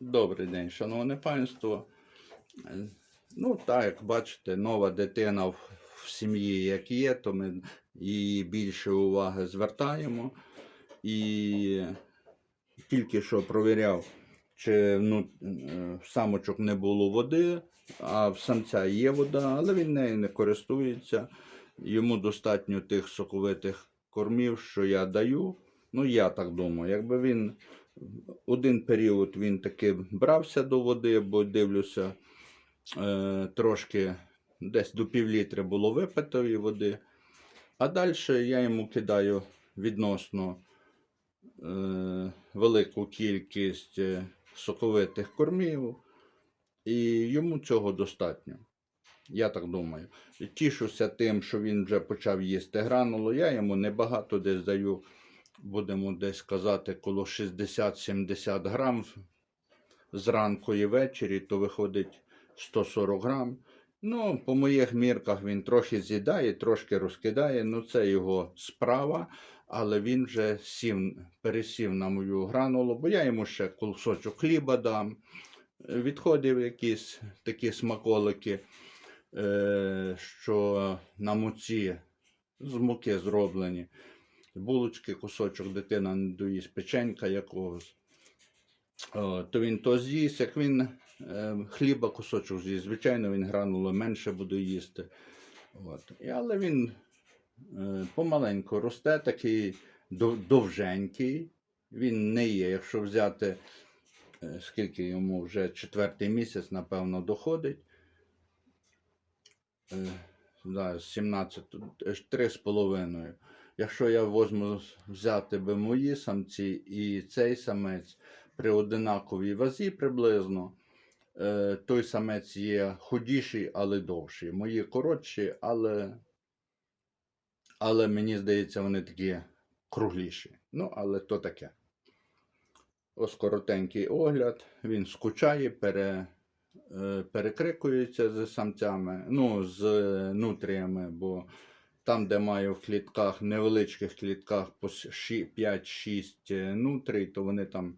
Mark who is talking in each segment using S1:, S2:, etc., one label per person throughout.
S1: Добрий день, шановне панство. Ну, так, як бачите, нова дитина в, сім'ї, як є, то ми їй більше уваги звертаємо. І тільки що провіряв, чи ну, самочок не було води, а в самця є вода, але він нею не користується. Йому достатньо тих соковитих кормів, що я даю. Ну, я так думаю, якби він один період він таки брався до води, бо дивлюся, е, трошки десь до півлітри було випитої води. А далі я йому кидаю відносно е, велику кількість е, соковитих кормів, і йому цього достатньо. Я так думаю. Тішуся тим, що він вже почав їсти гранулу. Я йому небагато десь даю будемо десь казати, коло 60-70 грам зранку і ввечері, то виходить 140 грам. Ну, по моїх мірках він трохи з'їдає, трошки розкидає. Ну, це його справа, але він вже сів, пересів на мою гранулу, бо я йому ще кусочок хліба дам. Відходив якісь такі смаколики, е, що на муці з муки зроблені булочки, кусочок дитина не доїсть печенька якогось. То він то з'їсть, як він е, хліба кусочок з'їсть. Звичайно, він гранули менше буде їсти. От. Але він е, помаленьку росте, такий довженький. Він не є. Якщо взяти, е, скільки йому вже четвертий місяць, напевно, доходить. Е, з 17, е, 3,5. Якщо я возьму взяти би мої самці і цей самець при одинаковій вазі приблизно, е, той самець є худіший, але довший. Мої коротші, але, але мені здається, вони такі кругліші. Ну, але то таке. Ось коротенький огляд. Він скучає, пере, е, перекрикується з самцями, ну, з е, нутріями, бо там, де маю в клітках, невеличких клітках по 5-6 нутрій, то вони там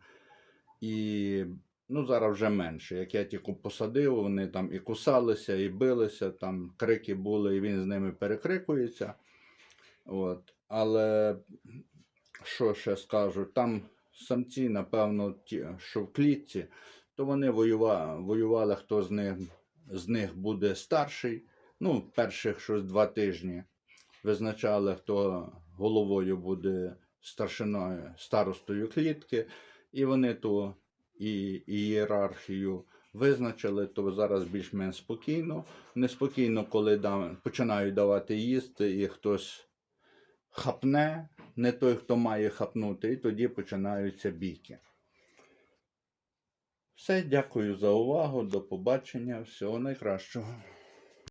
S1: і ну, зараз вже менше. Як я тільки посадив, вони там і кусалися, і билися, там крики були, і він з ними перекрикується. От. Але що ще скажу, там самці, напевно, ті, що в клітці, то вони воювали, воювали хто з них, з них буде старший. Ну, перших щось два тижні визначали, хто головою буде старшиною, старостою клітки, і вони ту ієрархію визначили, то зараз більш-менш спокійно. Неспокійно, коли починають давати їсти, і хтось хапне, не той, хто має хапнути, і тоді починаються бійки. Все, дякую за увагу, до побачення, всього найкращого.